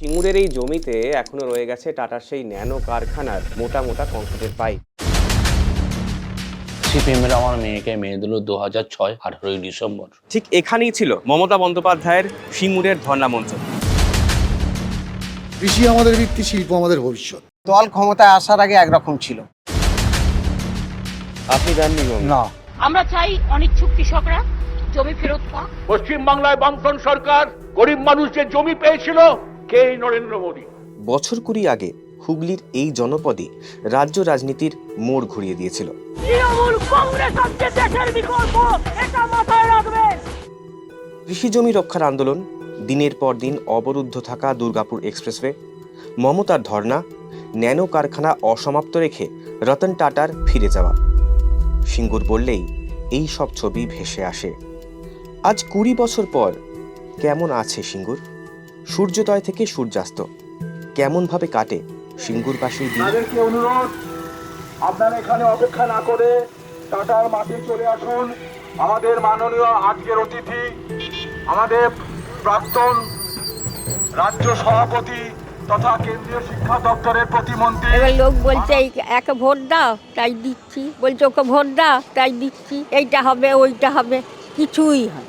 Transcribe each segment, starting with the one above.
সিঙ্গুরের এই জমিতে এখনও রয়ে গেছে টাটার সেই ন্যানো কারখানার মোটা মোটা কংক্রিটের পাইপ। সিপিএমের আমার মেয়েকে মেয়ে দিল দু হাজার ছয় আঠারোই ডিসেম্বর। ঠিক এখানেই ছিল মমতা বন্দ্যোপাধ্যায়ের সিঙ্গুরের ধর্ণা মঞ্চ। কৃষি আমাদের ভিত্তি শিল্প আমাদের ভবিষ্যৎ। দল ক্ষমতায় আসার আগে একরকম ছিল। আপনি গঙ্গা? না। আমরা চাই অনিচ্ছুক কৃষকরা জমি ফেরত পাক। পশ্চিমবাংলায় বামফ্রন্ট সরকার গরিব মানুষ যে জমি পেয়েছিল কে নরেন্দ্র মোদী? বছর কুড়ি আগে হুগলির এই জনপদে রাজ্য রাজনীতির মোড় ঘুরিয়ে দিয়েছিল। তৃণমূল কংগ্রেস আজকে দেশের বিকল্প এটা মাথায় রাখবেন কৃষি জমি রক্ষার আন্দোলন দিনের পর দিন অবরুদ্ধ থাকা দুর্গাপুর এক্সপ্রেসওয়ে মমতার ধর্ণা ন্যানো কারখানা অসমাপ্ত রেখে রতন টাটার ফিরে যাওয়া। সিঙ্গুর বললেই এই সব ছবি ভেসে আসে। আজ কুড়ি বছর পর কেমন আছে সিঙ্গুর? সূর্যোদয় থেকে সূর্যাস্ত। কেমনভাবে কাটে সিঙ্গুরবাসীর দিন? তাদেরকে অনুরোধ আপনারা এখানে অপেক্ষা না করে টাটার মাঠে চলে আসুন। আমাদের মাননীয় আজকের অতিথি আমাদের প্রাক্তন রাজ্য সভাপতি তথা কেন্দ্রীয় শিক্ষা দপ্তরের প্রতিমন্ত্রী। এবার লোক বলছে এই একে ভোট দাও তাই দিচ্ছি। বলছে ওকে ভোট দাও তাই দিচ্ছি। এইটা হবে ওইটা হবে। কিছুই হয়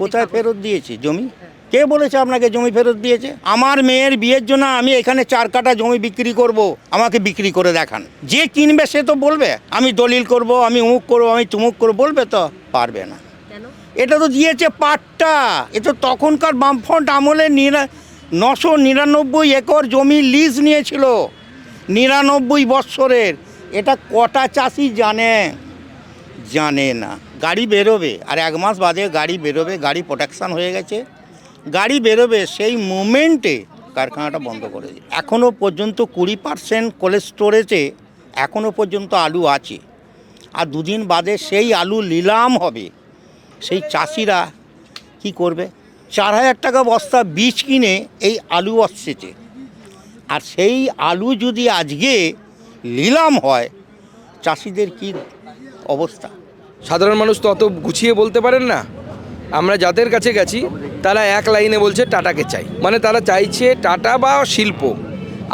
কোথায় ফেরত দিয়েছে জমি? কে বলেছে আপনাকে জমি ফেরত দিয়েছে? আমার মেয়ের বিয়ের জন্য আমি এখানে চার কাটা জমি বিক্রি করব আমাকে বিক্রি করে দেখান। যে কিনবে সে তো বলবে আমি দলিল করব আমি উমুক করব আমি তুমুক করব বলবে তো পারবে না। এটা তো দিয়েছে পাট্টা এ তো তখনকার বামফ্রন্ট আমলে নিরা নশো নিরানব্বই একর জমি লিজ নিয়েছিল নিরানব্বই বৎসরের। এটা কটা চাষি জানে? জানে না। গাড়ি বেরোবে আর এক মাস বাদে গাড়ি বেরোবে গাড়ি প্রোটেকশান হয়ে গেছে। গাড়ি বেরোবে সেই মুমেন্টে কারখানাটা বন্ধ করে দিল। এখনও পর্যন্ত কুড়ি পার্সেন্ট কোল্ড স্টোরেজে এখনও পর্যন্ত আলু আছে। আর দুদিন বাদে সেই আলু নিলাম হবে। সেই চাষিরা কি করবে? চার হাজার টাকা বস্তা বীজ কিনে এই আলু আসছে আর সেই আলু যদি আজকে নিলাম হয়, চাষিদের কি অবস্থা? সাধারণ মানুষ তো অত গুছিয়ে বলতে পারেন না। আমরা যাদের কাছে গেছি, তারা এক লাইনে বলছে টাটাকে চাই। মানে তারা চাইছে টাটা বা শিল্প,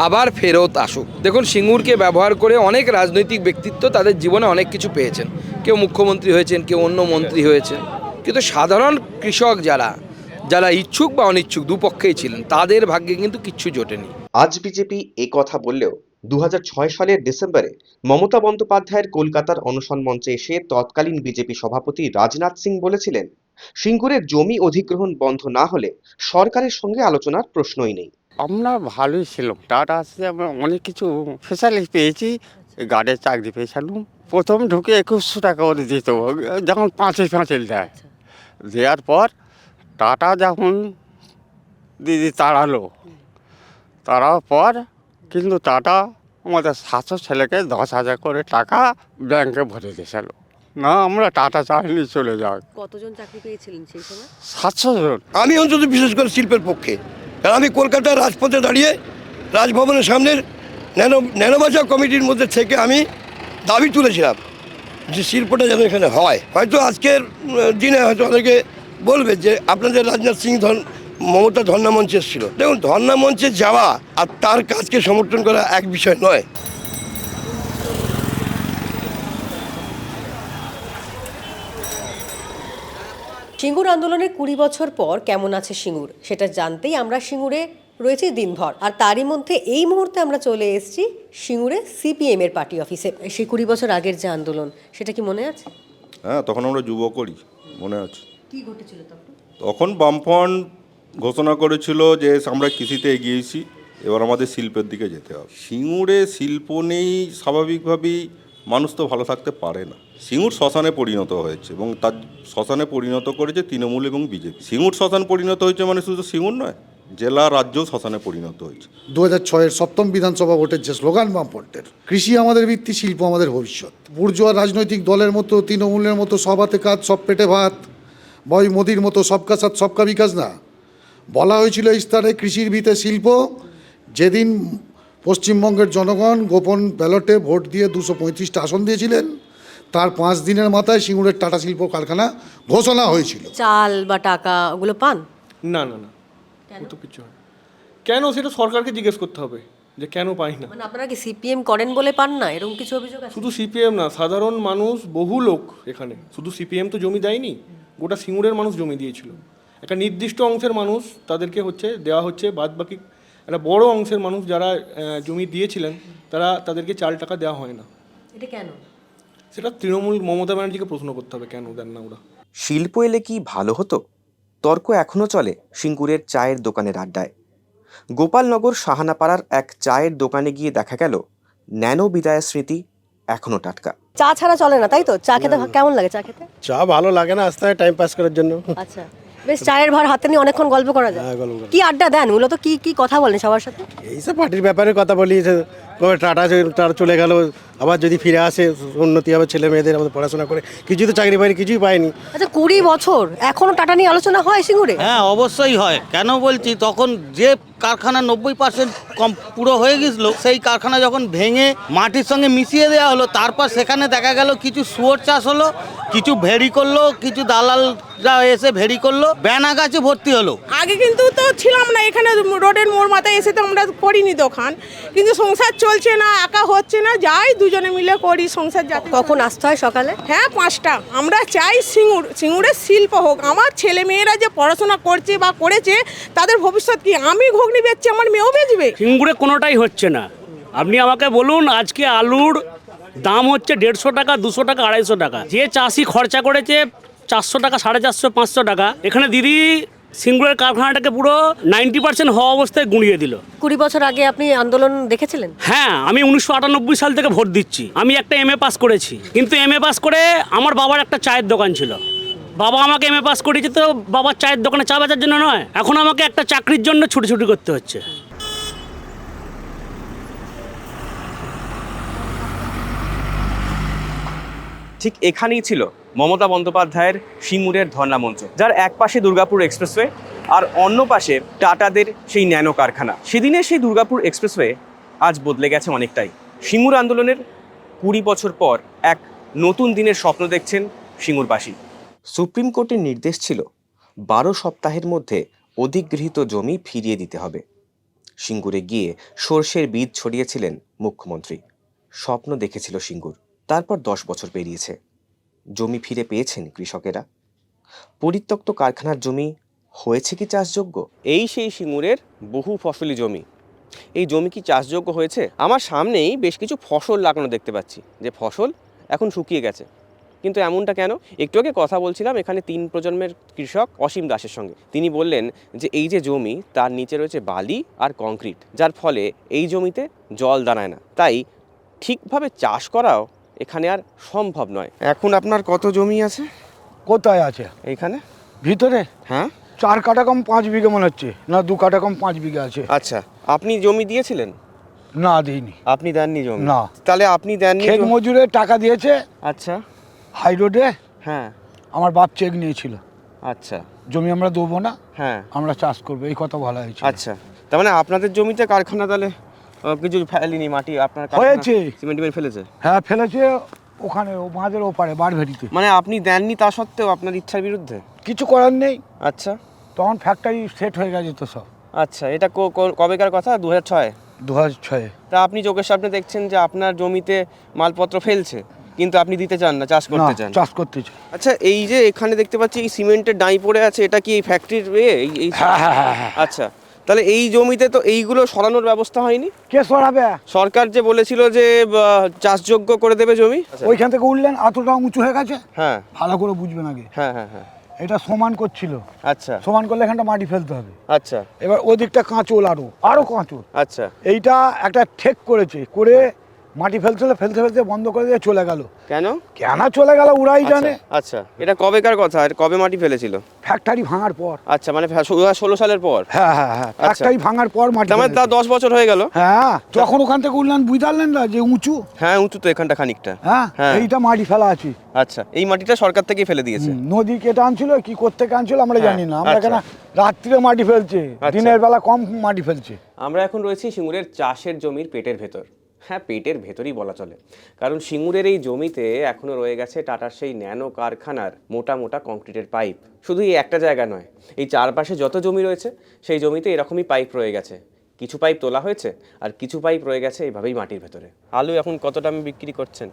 আবার ফেরত আসুক। দেখুন, সিঙ্গুরকে ব্যবহার করে অনেক রাজনৈতিক ব্যক্তিত্ব তাদের জীবনে অনেক কিছু পেয়েছেন। কেউ মুখ্যমন্ত্রী হয়েছেন, কেউ অন্য মন্ত্রী হয়েছেন। কিন্তু সাধারণ কৃষক যারা যারা ইচ্ছুক বা অনিচ্ছুক, দুপক্ষেই ছিলেন, তাদের ভাগ্যে কিন্তু কিচ্ছু জোটেনি। আজ বিজেপি এ কথা বললেও দু হাজার ছয় সালের ডিসেম্বরে মমতা বন্দ্যোপাধ্যায়ের কলকাতার অনশন মঞ্চে এসে তৎকালীন বিজেপি সভাপতি রাজনাথ সিং বলেছিলেন সিঙ্গুরের জমি অধিগ্রহণ বন্ধ না হলে সরকারের সঙ্গে আলোচনার প্রশ্নই নেই। আমরা ভালোই ছিলাম। টাটা আসতে আমরা অনেক কিছু ফেসালিটি পেয়েছি। গার্ডের চাকরি পেয়েছিলাম প্রথম ঢুকে একুশশো টাকা করে দিত, যখন পাঁচই পাঁচিল দেয়। দেওয়ার পর টাটা যখন দিদি তাড়ালো, তাড়ার পর কিন্তু টাটা আমাদের সাতশো ছেলেকে দশ হাজার করে টাকা ব্যাংকে ভরে দিয়েছিল না আমরা টাটা চাইনি চলে যাক কতজন চাকরি পেয়েছিলেন সেই সময়? সাতশো জন। আমি অন্তত বিশেষ করে শিল্পের পক্ষে। কারণ আমি কলকাতার রাজপথে দাঁড়িয়ে রাজভবনের সামনের ন্যানো ন্যানোবাজার কমিটির মধ্যে থেকে আমি দাবি তুলেছিলাম যে শিল্পটা যেন এখানে হয়। হয়তো আজকের দিনে হয়তো অনেকে বলবে যে আপনাদের রাজনাথ সিং ধন মমতা ধর্ণা মঞ্চে এসেছিল। দেখুন ধর্ণা মঞ্চে যাওয়া আর তার কাজকে সমর্থন করা এক বিষয় নয়। সিঙ্গুর আন্দোলনের কুড়ি বছর পর কেমন আছে সিঙ্গুর? সেটা জানতেই আমরা সিঙ্গুরে রয়েছি দিনভর। আর তারই মধ্যে এই মুহূর্তে আমরা চলে এসেছি সিঙ্গুরে সিপিএম এর পার্টি অফিসে। সেই কুড়ি বছর আগের যে আন্দোলন সেটা কি মনে আছে? হ্যাঁ তখন আমরা যুব করি মনে আছে। কি ঘটেছিল তখন? তখন বামফ্রন্ট ঘোষণা করেছিল যে আমরা কৃষিতে এগিয়েছি এবার আমাদের শিল্পের দিকে যেতে হবে। সিঙ্গুরে শিল্প নেই স্বাভাবিকভাবেই মানুষ তো ভালো থাকতে পারে না। সিঙ্গুর শ্মশানে পরিণত হয়েছে এবং তার শ্মশানে পরিণত করেছে তৃণমূল এবং বিজেপি। সিঙ্গুর শ্মশান পরিণত হয়েছে মানে শুধু সিঙ্গুর নয়, জেলা, রাজ্য শ্মশানে পরিণত হয়েছে। দু হাজার ছয়ের সপ্তম বিধানসভা ভোটের যে স্লোগান বামপন্টের কৃষি আমাদের ভিত্তি, শিল্প আমাদের ভবিষ্যৎ। বুর্জোয়া রাজনৈতিক দলের মতো, তৃণমূলের মতো সব হাতে কাজ, সব পেটে ভাত। বয় মোদির মতো সবকা সাথ সবকা বিকাশ না। বলা হয়েছিল ইস্তারে কৃষির ভিতে শিল্প, যেদিন পশ্চিমবঙ্গের জনগণ গোপন ব্যালটে ভোট দিয়ে দুশো পঁয়ত্রিশটা আসন দিয়েছিলেন। তার পাঁচ দিনের মাথায় সিঙ্গুরের টাটা শিল্প কারখানা ঘোষণা হয়েছিল। চাল বা টাকা ওগুলো পান? না না না। তো কিছু হয় কেন সেটা সরকারকে জিজ্ঞেস করতে হবে যে কেন পাই না? মানে আপনারা কি সিপিএম করেন বলে পান না? এরকম কিছু অভিযোগ আছে? শুধু সিপিএম না সাধারণ মানুষ বহু লোক এখানে। শুধু সিপিএম তো জমি দেয়নি গোটা সিঙ্গুরের মানুষ জমি দিয়েছিল। একটা নির্দিষ্ট অংশের মানুষ তাদেরকে হচ্ছে দেওয়া হচ্ছে বাদ বাকি একটা বড় অংশের মানুষ যারা জমি দিয়েছিলেন তারা তাদেরকে চাল টাকা দেওয়া হয় না। এটা কেন? সেটা তৃণমূল মমতা ব্যানার্জিকে প্রশ্ন করতে হবে কেন দেন না ওরা? শিল্প এলে কি ভালো হতো? তর্ক এখনও চলে সিঙ্গুরের চায়ের দোকানের আড্ডায়। গোপালনগর সাহানাপাড়ার এক চায়ের দোকানে গিয়ে দেখা গেল ন্যানো বিদায়ের স্মৃতি এখনও টাটকা। চা ছাড়া চলে না তাই তো? চা খেতে কেমন লাগে চা খেতে? চা ভালো লাগে না আস্তে টাইম পাস করার জন্য। আচ্ছা। বেশ চায়ের ভার হাতে নিয়ে অনেকক্ষণ গল্প করা যায়। কি আড্ডা দেন? মূলত কি কি কথা বলেন সবার সাথে? এইসব পার্টির ব্যাপারে কথা বলি কবে টাটা টাটা চলে গেল আবার যদি ফিরে আসে উন্নতি হবে ছেলে মেয়েদের আমাদের পড়াশোনা করে। কিছু তো চাকরি পাইনি কিছুই পাইনি আচ্ছা কুড়ি বছর এখনও টাটা নিয়ে আলোচনা হয় সিঙ্গুরে? হ্যাঁ অবশ্যই হয়। কেন বলছি তখন যে কারখানা নব্বই পার্সেন্ট কম পুরো হয়ে গেছিল সেই কারখানা যখন ভেঙে মাটির সঙ্গে মিশিয়ে দেওয়া হলো তারপর সেখানে দেখা গেল কিছু শুয়োর চাষ হলো কিছু ভেড়ি করল কিছু দালালরা এসে ভেড়ি করল ব্যানা গাছে ভর্তি হলো। আগে কিন্তু তো ছিলাম না এখানে রোডের মোড় মাথায় এসে তো আমরা করিনি দোকান কিন্তু সংসার চলছে না একা হচ্ছে না যাই দুজনে মিলে করি সংসার যাতে কখন আসতে হয় সকালে? হ্যাঁ পাঁচটা। আমরা চাই সিঙ্গুর সিঙ্গুরের শিল্প হোক। আমার ছেলে মেয়েরা যে পড়াশোনা করছে বা করেছে তাদের ভবিষ্যৎ কি? আমি ঘুগনি বেচছি আমার মেয়েও বেচবে? সিঙ্গুরে কোনোটাই হচ্ছে না। আপনি আমাকে বলুন আজকে আলুর দাম হচ্ছে দেড়শো টাকা দুশো টাকা আড়াইশো টাকা। যে চাষি খরচা করেছে চারশো টাকা সাড়ে চারশো পাঁচশো টাকা। এখানে দিদি সিঙ্গুরের কারখানাটাকে পুরো নাইনটি পার্সেন্ট হওয়া অবস্থায় গুঁড়িয়ে দিল। কুড়ি বছর আগে আপনি আন্দোলন দেখেছিলেন? হ্যাঁ আমি উনিশশো আটানব্বই সাল থেকে ভোট দিচ্ছি। আমি একটা এম এ পাস করেছি। কিন্তু এম এ পাস করে আমার বাবার একটা চায়ের দোকান ছিল। বাবা আমাকে এম এ পাস করিয়েছে তো বাবার চায়ের দোকানে চা বেচার জন্য নয় এখন আমাকে একটা চাকরির জন্য ছুটি ছুটি করতে হচ্ছে। ঠিক এখানেই ছিল। মমতা বন্দ্যোপাধ্যায়ের সিঙ্গুরের ধর্ণা মঞ্চ, যার এক পাশে দুর্গাপুর এক্সপ্রেসওয়ে আর অন্য পাশে টাটাদের সেই ন্যানো কারখানা। সেদিনের সেই দুর্গাপুর এক্সপ্রেসওয়ে আজ বদলে গেছে অনেকটাই। সিঙ্গুর আন্দোলনের কুড়ি বছর পর এক নতুন দিনের স্বপ্ন দেখছেন সিঙ্গুরবাসী। সুপ্রিম কোর্টের নির্দেশ ছিল, বারো সপ্তাহের মধ্যে অধিগৃহীত জমি ফিরিয়ে দিতে হবে। সিঙ্গুরে গিয়ে সর্ষের বীজ ছড়িয়েছিলেন মুখ্যমন্ত্রী। স্বপ্ন দেখেছিল সিঙ্গুর। তারপর দশ বছর পেরিয়েছে। জমি ফিরে পেয়েছেন কৃষকেরা। পরিত্যক্ত কারখানার জমি হয়েছে কি চাষযোগ্য? এই সেই সিঙ্গুরের বহু ফসলি জমি। এই জমি কি চাষযোগ্য হয়েছে? আমার সামনেই বেশ কিছু ফসল লাগানো দেখতে পাচ্ছি, যে ফসল এখন শুকিয়ে গেছে। কিন্তু এমনটা কেন? একটু আগে কথা বলছিলাম এখানে তিন প্রজন্মের কৃষক অসীম দাসের সঙ্গে। তিনি বললেন যে এই যে জমি, তার নিচে রয়েছে বালি আর কংক্রিট, যার ফলে এই জমিতে জল দাঁড়ায় না। তাই ঠিকভাবে চাষ করাও এখানে আর সম্ভব নয়। এখন আপনার কত জমি আছে? কোথায় আছে? এইখানে? ভিতরে? হ্যাঁ। চার কাটা কম পাঁচ বিঘে মনে হচ্ছে। না দু কাটা কম পাঁচ বিঘে আছে। আচ্ছা আপনি জমি দিয়েছিলেন? না দিইনি। আপনি দেননি জমি? না। তাহলে আপনি দেননি জমি? মজুরে টাকা দিয়েছে। আচ্ছা। হাই রোডে হ্যাঁ। আমার বাপ চেক নিয়েছিল। আচ্ছা। জমি আমরা দেবো না। হ্যাঁ। আমরা চাষ করব। এই কথা বলা হয়েছে। আচ্ছা। তার মানে আপনাদের জমিতে কারখানা তাহলে? কিছু ফেলেনি মাটি আপনার হয়েছে। সিমেন্ট ফেলেছে? হ্যাঁ ফেলেছে ওখানে ও বাঁধের ওপারে বাড়ভেরিতে মানে আপনি দেননি তা সত্ত্বেও আপনার ইচ্ছার বিরুদ্ধে? কিছু করার নেই। আচ্ছা। তখন ফ্যাক্টরি সেট হয়ে গেছে তো সব। আচ্ছা এটা কবেকার কথা? দু হাজার ছয়? দু হাজার ছয়ে। তা আপনি চোখের সামনে দেখছেন যে আপনার জমিতে মালপত্র ফেলছে কিন্তু আপনি দিতে চান না চাষ করতে চান? চাষ করতে চান আচ্ছা এই যে এখানে দেখতে পাচ্ছি এই সিমেন্টের ডাই পড়ে আছে এটা কি এই ফ্যাক্টরির ইয়ে? এই হ্যাঁ হ্যাঁ হ্যাঁ। আচ্ছা। তাহলে এই জমিতে তো এইগুলো সরানোর ব্যবস্থা হয়নি? কে সরাবে? সরকার যে বলেছিল যে চাষযোগ্য করে দেবে জমি? ওইখান থেকে উঠলেন এতটা উঁচু হয়ে গেছে? হ্যাঁ। ভালো করে বুঝবেন আগে। হ্যাঁ হ্যাঁ হ্যাঁ। এটা সমান করছিল। আচ্ছা। সমান করলে এখানটা মাটি ফেলতে হবে। আচ্ছা। এবার ওদিকটা কাঁচল আরও। আরও কাঁচল। আচ্ছা। এইটা একটা ঠেক করেছে। করে মাটি ফেলতে হলে ফেলতে ফেলতে বন্ধ করে দিয়ে চলে গেল। কেন? কেন চলে গেল ওরাই জানে। আচ্ছা, আচ্ছা এটা কবেকার কথা? আর কবে মাটি ফেলেছিল? ফ্যাক্টরি ভাঙার পর। আচ্ছা মানে ষোলো সালের পর? হ্যাঁ হ্যাঁ হ্যাঁ আচ্ছা। ফ্যাক্টরি ভাঙার পর মাটি মানে তা। দশ বছর হয়ে গেল? হ্যাঁ যখন ওখান থেকে উঠলেন বুঝতে না যে উঁচু? হ্যাঁ উঁচু তো এখানটা খানিকটা। হ্যাঁ হ্যাঁ। এইটা মাটি ফেলা আছে। আচ্ছা এই মাটিটা সরকার থেকেই ফেলে দিয়েছে। নদী কেটে আনছিল কি করতে আনছিল আমরা হ্যাঁ, জানি না। আমরা আচ্ছা। কেন রাত্রিরে মাটি ফেলছে? আচ্ছা। দিনের বেলা কম মাটি ফেলছে। আমরা এখন রয়েছি সিঙ্গুরের চাষের জমির পেটের ভেতর। হ্যাঁ পেটের ভেতরই বলা চলে। কারণ সিঙ্গুরের এই জমিতে এখনও রয়ে গেছে টাটার সেই ন্যানো কারখানার মোটা মোটা কংক্রিটের পাইপ। শুধু এই একটা জায়গা নয় এই চারপাশে যত জমি রয়েছে সেই জমিতে এরকমই পাইপ রয়ে গেছে। কিছু পাইপ তোলা হয়েছে আর কিছু পাইপ রয়ে গেছে এইভাবেই মাটির ভেতরে। আলু এখন কত দামে বিক্রি করছেন?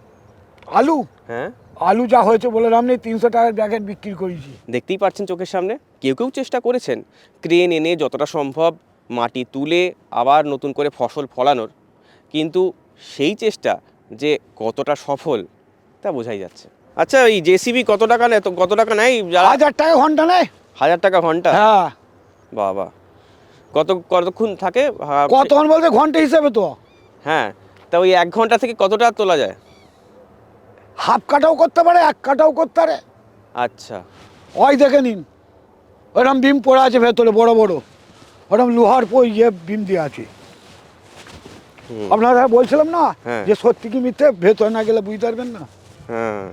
আলু? হ্যাঁ? আলু যা হয়েছে বলে নাম নেই তিনশো টাকার প্যাকেট বিক্রি করেছি। দেখতেই পাচ্ছেন চোখের সামনে কেউ কেউ চেষ্টা করেছেন ক্রেন এনে যতটা সম্ভব মাটি তুলে আবার নতুন করে ফসল ফলানোর। কিন্তু সেই চেষ্টা যে কতটা সফল তা বোঝাই যাচ্ছে। আচ্ছা এই জেসিবি কত টাকা নেয়? তো কত টাকা নেয়? যারা হাজার টাকা ঘণ্টা নেয়। হাজার টাকা ঘণ্টা? হ্যাঁ। বাবা। কত কতক্ষণ থাকে? হা- কতক্ষণ বলতে ঘণ্টা হিসাবে তো। হ্যাঁ। তা ওই এক ঘণ্টা থেকে কতটা তোলা যায়? হাফ কাটাও করতে পারে এক কাটাও করতে পারে। আচ্ছা। ওই দেখে নিন। ওরকম বিম পড়ে আছে ভেতরে বড় বড়। ওরকম লোহার পই ইয়ে বিম দিয়ে আছে। আপনারা বলছিলাম না হ্যাঁ। যে সত্যি কি মিথ্যে? ভেতরে না গেলে বুঝতে পারবেন না। হ্যাঁ।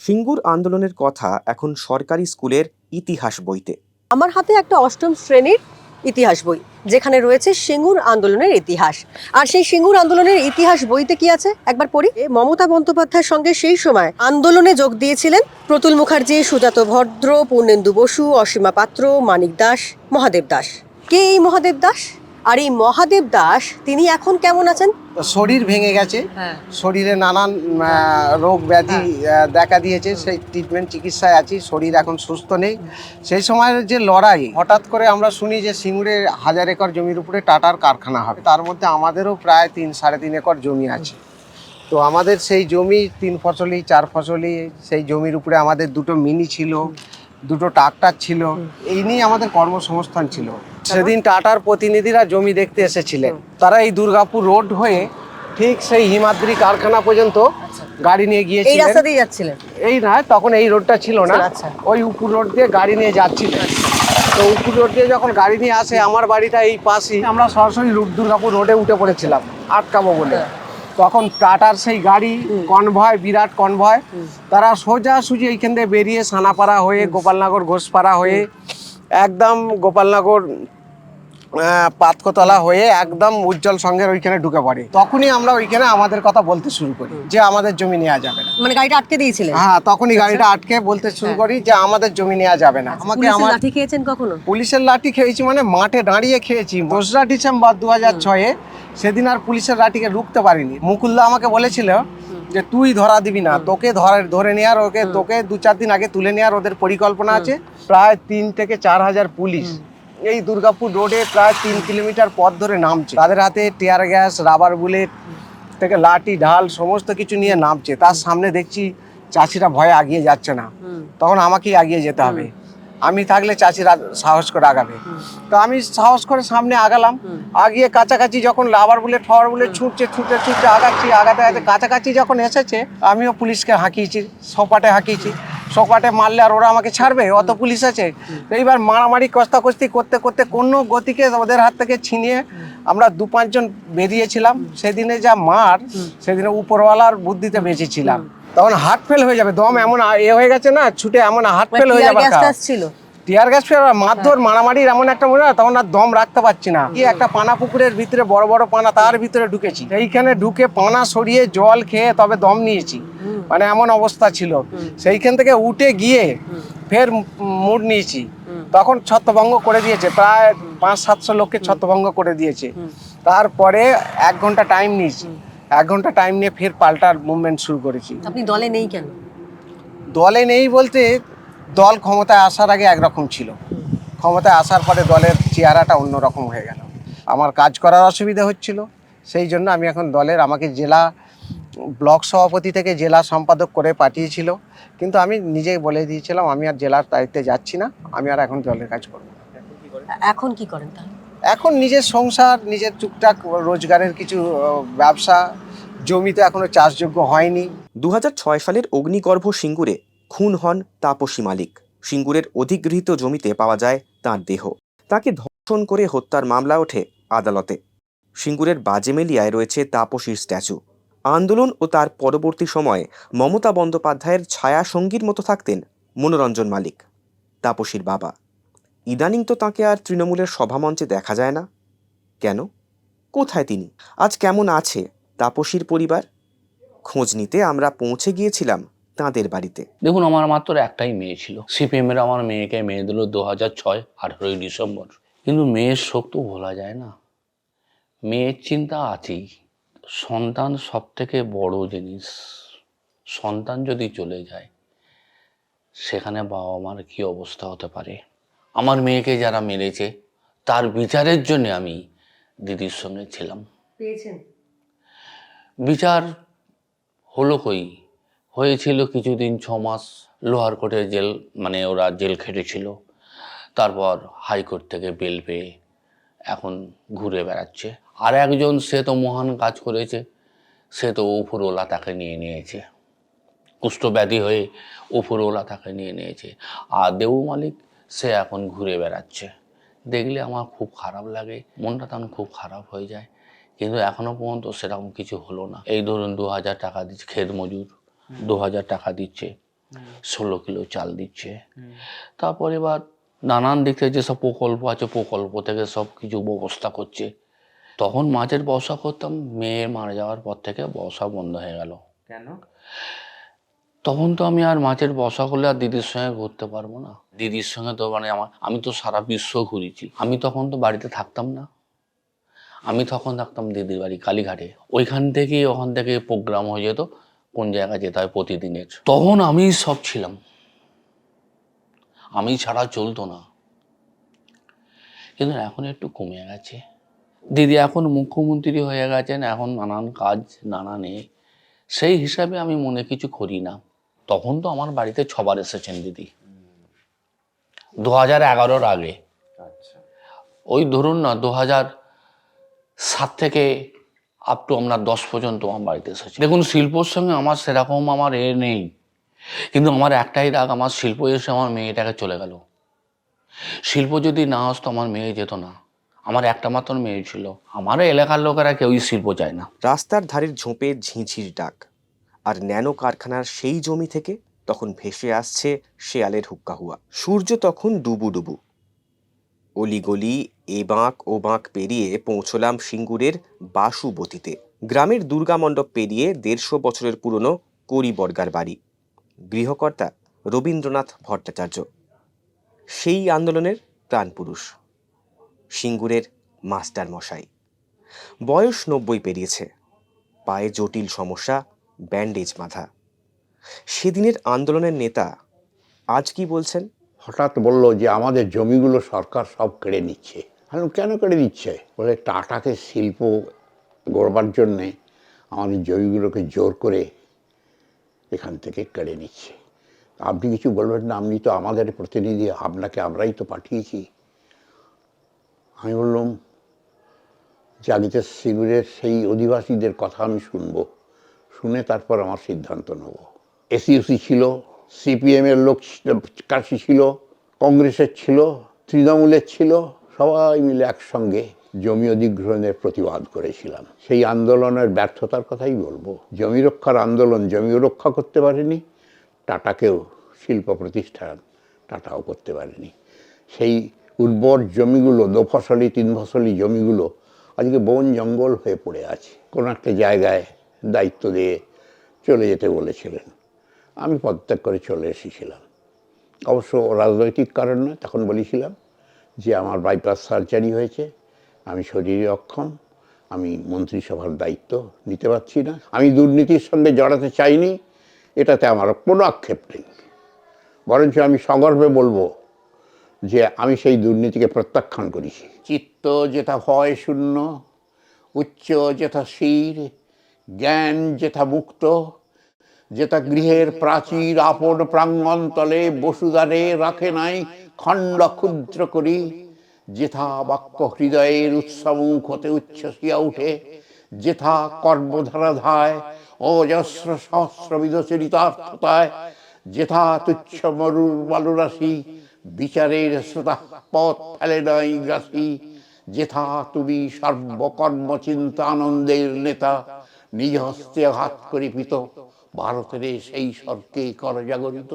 সিঙ্গুর আন্দোলনের কথা এখন সরকারি স্কুলের ইতিহাস বইতে। আমার হাতে একটা অষ্টম শ্রেণির ইতিহাস বই যেখানে রয়েছে সিঙ্গুর আন্দোলনের ইতিহাস। আর সেই সিঙ্গুর আন্দোলনের ইতিহাস বইতে কি আছে? একবার পড়ি। মমতা বন্দ্যোপাধ্যায়ের সঙ্গে সেই সময় আন্দোলনে যোগ দিয়েছিলেন প্রতুল মুখার্জি সুজাত ভদ্র পূর্ণেন্দু বসু অসীমা পাত্র মানিক দাস মহাদেব দাস। কে এই মহাদেব দাস? আর এই মহাদেব দাস তিনি এখন কেমন আছেন? শরীর ভেঙে গেছে। হ্যাঁ। শরীরে নানান রোগ ব্যাধি দেখা দিয়েছে। সেই ট্রিটমেন্ট চিকিৎসায় আছি। শরীর এখন সুস্থ নেই। সেই সময়ের যে লড়াই হঠাৎ করে আমরা শুনি যে সিঙ্গুরে হাজার একর জমির উপরে টাটার কারখানা হবে। তার মধ্যে আমাদেরও প্রায় তিন সাড়ে তিন একর জমি আছে। তো আমাদের সেই জমি তিন ফসলি চার ফসলি সেই জমির উপরে আমাদের দুটো মিনি ছিল দুটো ট্রাক্টর ছিল। এই নিয়ে আমাদের কর্মসংস্থান ছিল। সেদিন টাটার প্রতিনিধিরা জমি দেখতে এসেছিলেন। তারা এই দুর্গাপুর রোড হয়ে ঠিক সেই হিমাদ্রি কারখানা পর্যন্ত গাড়ি নিয়ে এই গিয়েছিলেন। রাস্তা দিয়ে যাচ্ছিলেন? এই না তখন এই রোডটা ছিল না। আচ্ছা। ওই উপর রোড দিয়ে গাড়ি নিয়ে যাচ্ছিলেন। তো উপর রোড দিয়ে যখন গাড়ি নিয়ে আসে আমার বাড়িটা এই পাশেই। আমরা সরাসরি দুর্গাপুর রোডে উঠে পড়েছিলাম আটকাবো বলে। তখন টাটার সেই গাড়ি কনভয় বিরাট কনভয় তারা সোজা সুজি এইখান দিয়ে বেরিয়ে সানাপাড়া হয়ে গোপালনগর ঘোষপাড়া হয়ে একদম গোপালনগর পাতকতলা হয়ে একদম উজ্জ্বল সঙ্গের ওইখানে ঢুকে পড়ে। তখনই আমরা ওইখানে আমাদের কথা বলতে শুরু করি যে আমাদের জমি নেওয়া যাবে না। মানে গাড়িটা আটকে দিয়েছিলেন হ্যাঁ তখনই গাড়িটা আটকে বলতে শুরু করি যে আমাদের জমি নেওয়া যাবে না। আমাকে আমার লাঠি খেয়েছেন কখনো? পুলিশের লাঠি খেয়েছি মানে মাঠে দাঁড়িয়ে খেয়েছি। দোসরা ডিসেম্বর দু হাজার ছয়ে সেদিন আর পুলিশের লাঠিকে রুখতে পারিনি। মুকুলদা আমাকে বলেছিল যে তুই ধরা দিবি না তোকে ধরে ধরে নেওয়ার ওকে তোকে দু চার দিন আগে তুলে নেওয়ার ওদের পরিকল্পনা আছে। প্রায় তিন থেকে চার হাজার পুলিশ। এই দুর্গাপুর রোডে প্রায় তিন কিলোমিটার পথ ধরে নামছে। তাদের হাতে টিয়ার গ্যাস রাবার বুলেট থেকে লাঠি ঢাল সমস্ত কিছু নিয়ে নামছে। তার সামনে দেখছি চাষিরা ভয়ে আগিয়ে যাচ্ছে না। তখন আমাকেই আগিয়ে যেতে হবে। আমি থাকলে চাষিরা সাহস করে আগাবে। তো আমি সাহস করে সামনে আগালাম। আগিয়ে কাছাকাছি যখন লাভার বুলেট ফাওয়ার বুলেট ছুটছে ছুটে ছুটে আগাচ্ছি আগাতে আগাতে কাছাকাছি যখন এসেছে আমিও পুলিশকে হাঁকিয়েছি সপাটে হাঁকিয়েছি। সপাটে মারলে আর ওরা আমাকে ছাড়বে? অত পুলিশ আছে। এইবার মারামারি কস্তা কস্তি করতে করতে কোনো গতিকে ওদের হাত থেকে ছিনিয়ে আমরা দু পাঁচজন বেরিয়েছিলাম। সেদিনে যা মার সেদিনে উপরওয়ালার বুদ্ধিতে বেঁচেছিলাম। তখন হার্ট ফেল হয়ে যাবে। দম এমন এ হয়ে গেছে না ছুটে এমন হার্ট ফেল হয়ে যাবে ছিল টিয়ার গ্যাস ফের মারধর মারামারির এমন একটা মনে হয় তখন আর দম রাখতে পারছি না। কি একটা পানা পুকুরের ভিতরে বড় বড় পানা তার ভিতরে ঢুকেছি। এইখানে ঢুকে পানা সরিয়ে জল খেয়ে তবে দম নিয়েছি। মানে এমন অবস্থা ছিল। সেইখান থেকে উঠে গিয়ে ফের মুড নিয়েছি। তখন ছত্রভঙ্গ করে দিয়েছে প্রায় পাঁচ সাতশো লোককে ছত্রভঙ্গ করে দিয়েছে। তারপরে এক ঘণ্টা টাইম নিয়েছি। এক ঘণ্টা টাইম নিয়ে ফের পাল্টার মুভমেন্ট শুরু করেছি। আপনি দলে নেই কেন? দলে নেই বলতে দল ক্ষমতায় আসার আগে একরকম ছিল। ক্ষমতায় আসার পরে দলের চেহারাটা অন্যরকম হয়ে গেল। আমার কাজ করার অসুবিধা হচ্ছিল। সেই জন্য আমি এখন দলের আমাকে জেলা ব্লক সভাপতি থেকে জেলা সম্পাদক করে পাঠিয়েছিল। কিন্তু আমি নিজেই বলে দিয়েছিলাম আমি আর জেলার দায়িত্বে যাচ্ছি না আমি আর এখন দলের কাজ করব এখন কি করেন এখন নিজের সংসার নিজের টুকটাক রোজগারের কিছু ব্যবসা জমি তো এখনও চাষযোগ্য হয়নি। দু হাজার ছয় সালের অগ্নিগর্ভ সিঙ্গুরে খুন হন তাপসী মালিক। সিঙ্গুরের অধিগৃহীত জমিতে পাওয়া যায় তার দেহ। তাকে ধর্ষণ করে হত্যার মামলা ওঠে আদালতে। সিঙ্গুরের বাজেমেলিয়ায় রয়েছে তাপসীর স্ট্যাচু। আন্দোলন ও তার পরবর্তী সময়ে মমতা বন্দ্যোপাধ্যায়ের ছায়া সঙ্গীর মতো থাকতেন মনোরঞ্জন মালিক, তাপসীর বাবা। ইদানিং তো তাকে আর তৃণমূলের সভামঞ্চে দেখা যায় না। কেন? কোথায় তিনি? আজ কেমন আছে তাপসীর পরিবার? খোঁজ নিতে আমরা পৌঁছে গিয়েছিলাম তাঁদের বাড়িতে। দেখুন আমার মাত্র একটাই মেয়ে ছিল। সিপিএম এর আমার মেয়েকে মেয়ে দিল দু হাজার ছয় আঠারোই ডিসেম্বর। কিন্তু মেয়ের শোক তো ভোলা যায় না। মেয়ের চিন্তা আছেই। সন্তান সব থেকে বড় জিনিস। সন্তান যদি চলে যায় সেখানে বাবা মার কী অবস্থা হতে পারে? আমার মেয়েকে যারা মেরেছে তার বিচারের জন্য আমি দিদির সঙ্গে ছিলাম। পেয়েছেন? বিচার হলো কই? হয়েছিল কিছুদিন মাস লোহার কোর্টে জেল মানে ওরা জেল খেটেছিল। তারপর হাইকোর্ট থেকে বেল পেয়ে এখন ঘুরে বেড়াচ্ছে। আর একজন সে তো মহান কাজ করেছে, সে তো উপরওয়ালা তাকে নিয়ে নিয়েছে। কুষ্ঠব্যাধি হয়ে উপরওয়ালা তাকে নিয়ে নিয়েছে। আর দেবু মালিক, সে এখন ঘুরে বেড়াচ্ছে। দেখলে আমার খুব খারাপ লাগে, মনটা তখন খুব খারাপ হয়ে যায়। কিন্তু এখনও পর্যন্ত সেরকম কিছু হলো না। এই ধরুন দু হাজার টাকা দিচ্ছে খেত মজুর। দু হাজার টাকা দিচ্ছে ষোলো কিলো চাল দিচ্ছে। তারপর এবার নানান দিক থেকে যেসব প্রকল্প আছে প্রকল্প থেকে সব কিছু ব্যবস্থা করছে। তখন মাছের ব্যবসা করতাম মেয়ে মারা যাওয়ার পর থেকে ব্যবসা বন্ধ হয়ে গেল। কেন? তখন তো আমি আর মাছের বসা করলে আর দিদির সঙ্গে ঘুরতে পারব না। দিদির সঙ্গে তো মানে আমার আমি তো সারা বিশ্ব ঘুরেছি। আমি তখন তো বাড়িতে থাকতাম না। আমি তখন থাকতাম দিদির বাড়ি কালীঘাটে। ওইখান থেকেই ওখান থেকে প্রোগ্রাম হয়ে যেত। কোন জায়গায় যেতে হয় প্রতিদিনের। তখন আমি সব ছিলাম। আমি ছাড়া চলতো না। কিন্তু এখন একটু কমে গেছে। দিদি এখন মুখ্যমন্ত্রী হয়ে গেছেন এখন নানান কাজ নানা নেই। সেই হিসাবে আমি মনে কিছু করি না। তখন তো আমার বাড়িতে ছবার এসেছেন দিদি। দু হাজার এগারোর আগে। ওই ধরুন না দু হাজার সাত থেকে আপ টু আপনার দশ পর্যন্ত আমার বাড়িতে এসেছে। দেখুন, শিল্পর সঙ্গে আমার সেরকম আমার এ নেই। কিন্তু আমার একটাই রাগ, আমার শিল্প এসে আমার মেয়েটাকে চলে গেল। শিল্প যদি না আসতো, আমার মেয়ে যেত না। আমার একটা মাত্র মেয়ে ছিল। আমার এলাকার লোকেরা কেউই শিল্প চায় না। রাস্তার ধারের ঝোপে ঝিঁঝির ডাক। আর ন্যানো কারখানার সেই জমি থেকে তখন ভেসে আসছে শেয়ালের হুক্কা হুয়া। সূর্য তখন ডুবু ডুবু। অলিগলি, এ বাঁক, ও বাঁক পেরিয়ে পৌঁছলাম সিঙ্গুরের বাসুবতীতে গ্রামের দুর্গা মণ্ডপ পেরিয়ে দেড়শো বছরের পুরনো করি বর্গার বাড়ি। গৃহকর্তা রবীন্দ্রনাথ ভট্টাচার্য। সেই আন্দোলনের প্রাণপুরুষ। সিঙ্গুরের মাস্টার মশাই বয়স নব্বই পেরিয়েছে। পায়ে জটিল সমস্যা, ব্যান্ডেজ বাঁধা। সেদিনের আন্দোলনের নেতা আজ কি বলছেন? হঠাৎ বলল যে, আমাদের জমিগুলো সরকার সব কেড়ে নিচ্ছে। আমি কেন কেড়ে নিচ্ছে? বলে, টাটাকে শিল্প গড়বার জন্যে আমাদের জমিগুলোকে জোর করে এখান থেকে কেড়ে নিচ্ছে। আপনি কিছু বলবেন না আপনি তো আমাদের প্রতিনিধি, আপনাকে আমরাই তো পাঠিয়েছি। আমি বললাম যে আগে তো সিগুরের সেই অধিবাসীদের কথা আমি শুনব, শুনে তারপর আমার সিদ্ধান্ত নেব। এসইউসি ছিল সিপিএমের লোক কাশি ছিল, কংগ্রেসের ছিল, তৃণমূলের ছিল, সবাই মিলে একসঙ্গে জমি অধিগ্রহণের প্রতিবাদ করেছিলাম। সেই আন্দোলনের ব্যর্থতার কথাই বলব। জমি রক্ষার আন্দোলন জমিও রক্ষা করতে পারেনি, টাটাকেও শিল্প প্রতিষ্ঠান টাটাও করতে পারেনি। সেই উর্বর জমিগুলো দো ফসলি তিন ফসলি জমিগুলো আজকে বন জঙ্গল হয়ে পড়ে আছে। কোনো একটা জায়গায় দায়িত্ব দিয়ে চলে যেতে বলেছিলেন। আমি পদত্যাগ করে চলে এসেছিলাম। অবশ্য রাজনৈতিক কারণ নয়, তখন বলেছিলাম যে আমার বাইপাস সার্জারি হয়েছে, আমি শরীরে অক্ষম, আমি মন্ত্রিসভার দায়িত্ব নিতে পারছি না, আমি দুর্নীতির সঙ্গে জড়াতে চাইনি, এটাতে আমার কোনো আক্ষেপ নেই। বরঞ্চ আমি সগর্বে বলব যে আমি সেই দুর্নীতিকে প্রত্যাখ্যান করেছি। চিত্ত যেটা ভয় শূন্য, উচ্চ যেথা শির, জ্ঞান যেথা মুক্ত যেথা গৃহের প্রাচীর আপন প্রাঙ্গণতলে বসুদারে রাখে নাই, খণ্ড ক্ষুদ্র করি। যেথা বাক্য হৃদয়ের উৎসমুখ হতে উচ্ছ্বসিয়া উঠে, যেথা কর্মধারা ধায়, অজস্র সহস্রবিধ চরিতার্থতায়, যেথা তুচ্ছ মরুর বালুরাশি, বিচারের শ্রোতা পথ ফেলে নাই গ্রাসী। যেথা তুমি সর্বকর্ম চিন্তা আনন্দের নেতা, নিজ হস্তে আঘাত করিপিত। ভারতের সেই স্বর্গে কর জাগরিত